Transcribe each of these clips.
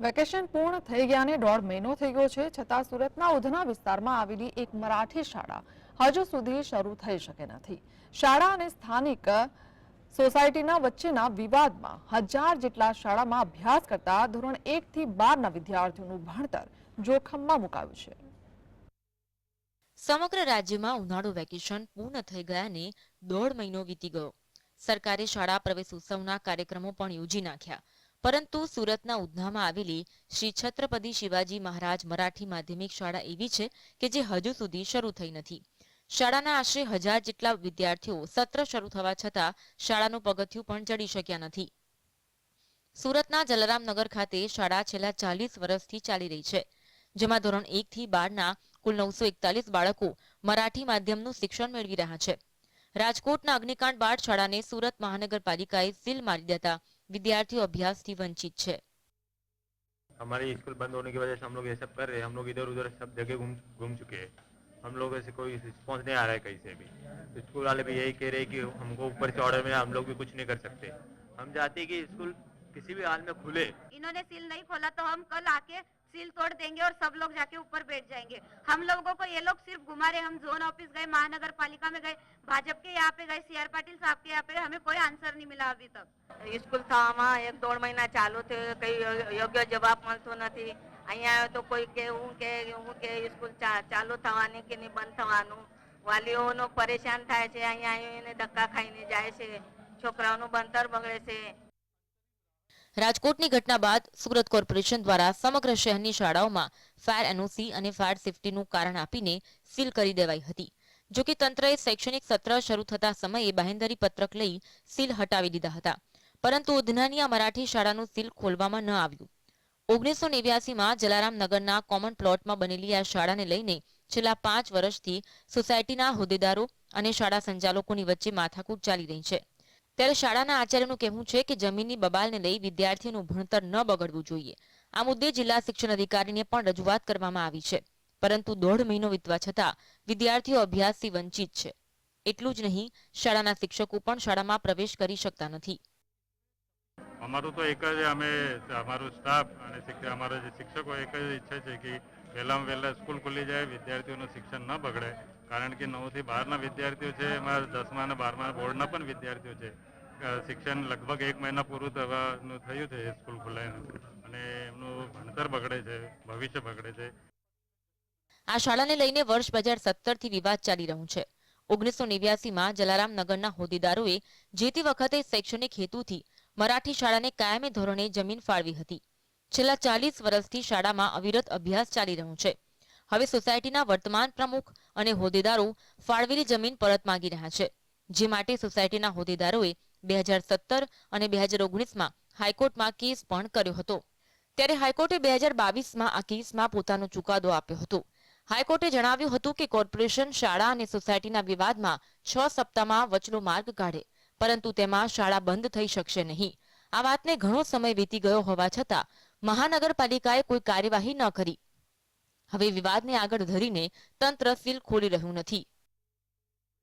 Vacation પૂર્ણ થઈ ગયાને દોઢ મહિનો થઈ ગયો છે, છતાં સુરતના ઉધના વિસ્તારમાં આવેલી એક મરાઠી શાળા હજુ સુધી શરૂ થઈ શકે નથી. શાળા અને સ્થાનિક સોસાયટીના વચ્ચેના વિવાદમાં હજાર જેટલા શાળામાં અભ્યાસ કરતા ધોરણ એક થી બારના વિદ્યાર્થીઓનું ભણતર જોખમમાં મુકાયું છે. સમગ્ર રાજ્યમાં ઉનાળુ વેકેશન પૂર્ણ થઈ ગયાને દોઢ મહિનો વીતી ગયો. સરકારે શાળા પ્રવેશ ઉત્સવના કાર્યક્રમો પણ યોજી નાખ્યા. પરંતુ સુરતના ઉધનામાં આવેલી શ્રી છત્રપતિ શિવાજી મહારાજ મરાઠી માધ્યમિક શાળા એવી છે કે જે હજુ સુધી શરૂ થઈ નથી. શાળાના આશરે હજાર જેટલા વિદ્યાર્થીઓ સત્ર શરૂ થવા છતાં શાળાનું પગથિયું પણ ચડી શક્યા નથી. સુરતના જલારામનગર ખાતે શાળા છેલ્લા ચાલીસ વર્ષથી ચાલી રહી છે, જેમાં ધોરણ એક થી બારના કુલ નવસો એકતાલીસ બાળકો મરાઠી માધ્યમનું શિક્ષણ મેળવી રહ્યા છે. રાજકોટના અગ્નિકાંડ બાદ શાળાને સુરત મહાનગરપાલિકાએ સીલ મારી દેતા વિદ્યાર્થીઓ અભ્યાસથી વંચિત છે हमारी स्कूल बंद होने की वजह से हम लोग ये सब कर रहे हैं हम लोग इधर उधर सब जगह घूम घूम चुके हैं हम लोग ऐसे कोई रिस्पॉन्स नहीं आ रहा है कहीं से भी तो स्कूल वाले भी यही कह रहे हैं कि हमको ऊपर से ऑर्डर में हम लोग भी कुछ नहीं कर सकते हम चाहते हैं कि स्कूल किसी भी हाल में खुले इन्होंने सील नहीं खोला तो हम कल आके सील तोड़ देंगे और सब लोग जाके ऊपर बैठ जाएंगे हम लोगों को ये लोग सिर्फ घुमा रहे हम जोन ऑफिस गए महानगर पालिका में गए भाजपा के यहाँ पे गए सी आर पाटिल साहब के यहाँ पे गए हमें कोई आंसर नहीं मिला अभी तक સ્કૂલ થવામાં એક દોઢ મહિના ચાલુ થયો કઈ યોગ્ય જવાબ મળતો નથી અહીંયા આવ્યો તો કોઈ કે હું કે હું કે સ્કૂલ ચા- ચાલુ થવાની કે નહીં બંધ થવાનું વાલીઓનો પરેશાન થાય છે અહીંયા આવીને ધક્કા ખાઈને જાય છે છોકરાઓનું ભણતર બગડે છે રાજકોટની ઘટના બાદ સુરત કોર્પોરેશન દ્વારા સમગ્ર શહેરની શાળાઓમાં ફાયર એનઓસી અને ફાયર સેફટીનું કારણ આપીને સીલ કરી દેવાઈ હતી. જો કે તંત્રએ શૈક્ષણિક સત્ર શરૂ થતા સમયે બાહેંધરી પત્રક લઈ સીલ હટાવી દીધા હતા. પરંતુ ઉધનાની આ મરાઠી શાળાનું સીલ ખોલવામાં ન આવ્યું. ઓગણીસો નેવ્યાસીમાં જલારામનગરના કોમન પ્લોટમાં બનેલી આ શાળાને લઈને છેલ્લા પાંચ વર્ષથી સોસાયટીના હોદ્દેદારો અને શાળા સંચાલકોની વચ્ચે માથાકૂટ ચાલી રહી છે. ત્યારે શાળાના આચાર્યનું કહેવું છે કે જમીનની બબાલને લઈ વિદ્યાર્થીઓનું ભણતર ન બગડવું જોઈએ. આ મુદ્દે જિલ્લા શિક્ષણ અધિકારીને પણ રજૂઆત કરવામાં આવી છે. પરંતુ દોઢ મહિનો વીતવા છતાં વિદ્યાર્થીઓ અભ્યાસથી વંચિત છે. એટલું જ નહીં, શાળાના શિક્ષકો પણ શાળામાં પ્રવેશ કરી શકતા નથી. અમારું તો એક જ અમે, અમારું સ્ટાફ અને અમારા જે શિક્ષકો, એક જ ઈચ્છે છે કે વહેલામાં વહેલા સ્કૂલ ખુલી જાય, વિદ્યાર્થીઓનું શિક્ષણ ન બગડે. કારણ કે નવથી બારના વિદ્યાર્થીઓ છે, એમાં દસમા અને બારમા બોર્ડના પણ વિદ્યાર્થીઓ છે. શિક્ષણ લગભગ એક મહિના પૂરું થવાનું થયું છે સ્કૂલ ખુલાઈને અને એમનું ભણતર બગડે છે, ભવિષ્ય બગડે છે. આ શાળાને લઈને વર્ષ બે હજાર સત્તરથી વિવાદ ચાલી રહ્યું છે. ઓગણીસો નેવ્યાસીમાં જલારામનગરના હોદ્દેદારોએ જે તે વખતે શૈક્ષણિક હેતુથી મરાઠી શાળાને કાયમી ધોરણે જમીન ફાળવી હતી. છેલ્લા ચાલીસ વર્ષથી શાળામાં અવિરત અભ્યાસ ચાલી રહ્યો છે. હવે સોસાયટીના વર્તમાન પ્રમુખ અને હોદ્દેદારો ફાળવેલી જમીન પરત માંગી રહ્યા છે. જે માટે સોસાયટીના હોદ્દેદારોએ બે હજાર સત્તર અને બે હજાર ઓગણીસમાં હાઈકોર્ટમાં કેસ પણ કર્યો હતો. ત્યારે હાઈકોર્ટે બે હજાર બાવીસમાં આ કેસમાં પોતાનો ચુકાદો આપ્યો હતો. હાઈકોર્ટે જણાવ્યું હતું કે કોર્પોરેશન શાળા અને સોસાયટીના વિવાદમાં છ સપ્તાહમાં વચલો માર્ગ કાઢે, પરંતુ તેમાં શાળા બંધ થઈ શકશે નહીં. આ વાતને ઘણો સમય વીતી ગયો હોવા છતાં મહાનગરપાલિકાએ કોઈ કાર્યવાહી ન કરી. હવે વિવાદને આગળ ધરીને તંત્ર સીલ ખોલી રહ્યું નથી.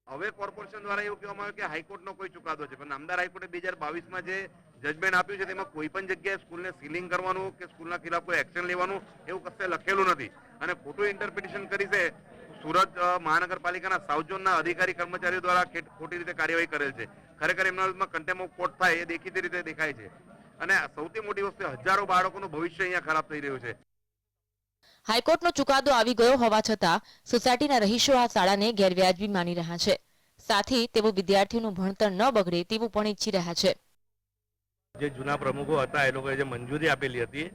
હવે કોર્પોરેશન દ્વારા એવું કહેવામાં આવ્યું કે હાઈકોર્ટનો કોઈ ચુકાદો છે. પણ નામદાર હાઈકોર્ટે બે હજાર બાવીસમાં જે જજમેન્ટ આપ્યું છે તેમાં કોઈ પણ જગ્યાએ સ્કૂલને સીલિંગ કરવાનું કે સ્કૂલના ખિલાફ કોઈ એક્શન લેવાનું એવું કશે લખેલું નથી. અને ખોટું ઇન્ટરપ્રિટેશન કરી છે સુરત મહાનગરપાલિકાના સાઉથ ઝોનના અધિકારી કર્મચારીઓ દ્વારા ખોટી રીતે કાર્યવાહી કરેલ છે. ખરેખર એમના વિરુદ્ધમાં કન્ટેમ ઓફ કોર્ટ થાય એ દેખીતી રીતે દેખાય છે. અને સૌથી મોટી વસ્તુ હજારો બાળકોનું ભવિષ્ય અહીંયા ખરાબ થઈ રહ્યું છે. હાઈકોર્ટનો ચુકાદો આવી ગયો હોવા છતાં સોસાયટીના રહીશો આ શાળાને ગેરવ્યાજબી માની રહ્યા છે. સાથે તેઓ વિદ્યાર્થીઓનું ભણતર ન બગડે તેવું પણ ઈચ્છી રહ્યા છે. જે જૂના પ્રમુખો હતા એ લોકોએ જે મંજૂરી આપેલી હતી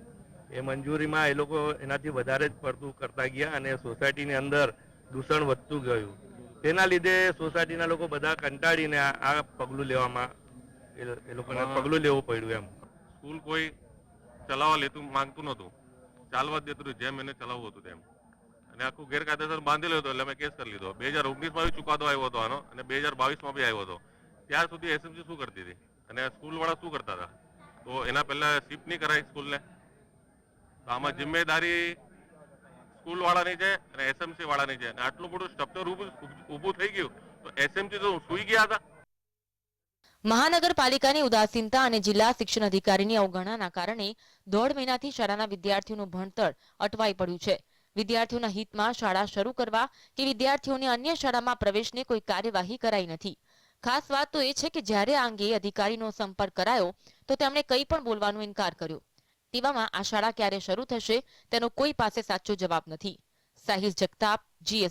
એ મંજૂરીમાં એ લોકો એનાથી વધારે જ પડતું કરતા ગયા અને સોસાયટીની અંદર દૂષણ વધતું ગયું. તેના લીધે સોસાયટીના લોકો બધા કંટાળીને આ પગલું લેવામાં એ એ લોકોને પગલું લેવું પડ્યું એમ. સ્કૂલ કોઈ ચલાવવા લેતું માંગતું નહોતું. ચાલવા જ દેતું જેમ એને ચલાવવું હતું તેમ. અને આખું ગેરકાયદેસર બાંધેલો હતો એટલે મેં કેસ કરી લીધો. બે હજાર ઓગણીસમાં બી ચુકાદો આવ્યો હતો આનો અને બે હજાર બાવીસમાં બી આવ્યો હતો. ત્યાર સુધી એસએમસી શું કરતી હતી? અને સ્કૂલવાળા શું કરતા હતા? તો એના પહેલા શિફ્ટ નહીં કરાય સ્કૂલને. તો આમાં જિમ્મેદારી સ્કૂલવાળાની છે અને એસએમસી વાળાની છે. અને આટલું બધું સ્ટ્રક્ચર ઊભું થઈ ગયું. તો એસએમસી તો સુઈ ગયા હતા. મહાનગરપાલિકાની ઉદાસીનતા અને જિલ્લા શિક્ષણ અધિકારીની અવગણનાના કારણે દોઢ મહિનાથી શાળાના વિદ્યાર્થીઓનું ભણતર અટવાઈ પડ્યું છે. વિદ્યાર્થીઓના હિતમાં શાળા શરૂ કરવા કે વિદ્યાર્થીઓને અન્ય શાળામાં પ્રવેશને કોઈ કાર્યવાહી કરાઈ નથી. ખાસ વાત તો એ છે કે જ્યારે આ અંગે અધિકારીનો સંપર્ક કરાયો, તો તેમણે કંઈ પણ બોલવાનો ઇનકાર કર્યો. તેવામાં આ શાળા ક્યારે શરૂ થશે, તેનો કોઈ પાસે સાચો જવાબ નથી. સાહિલ જગતાપ જીએસ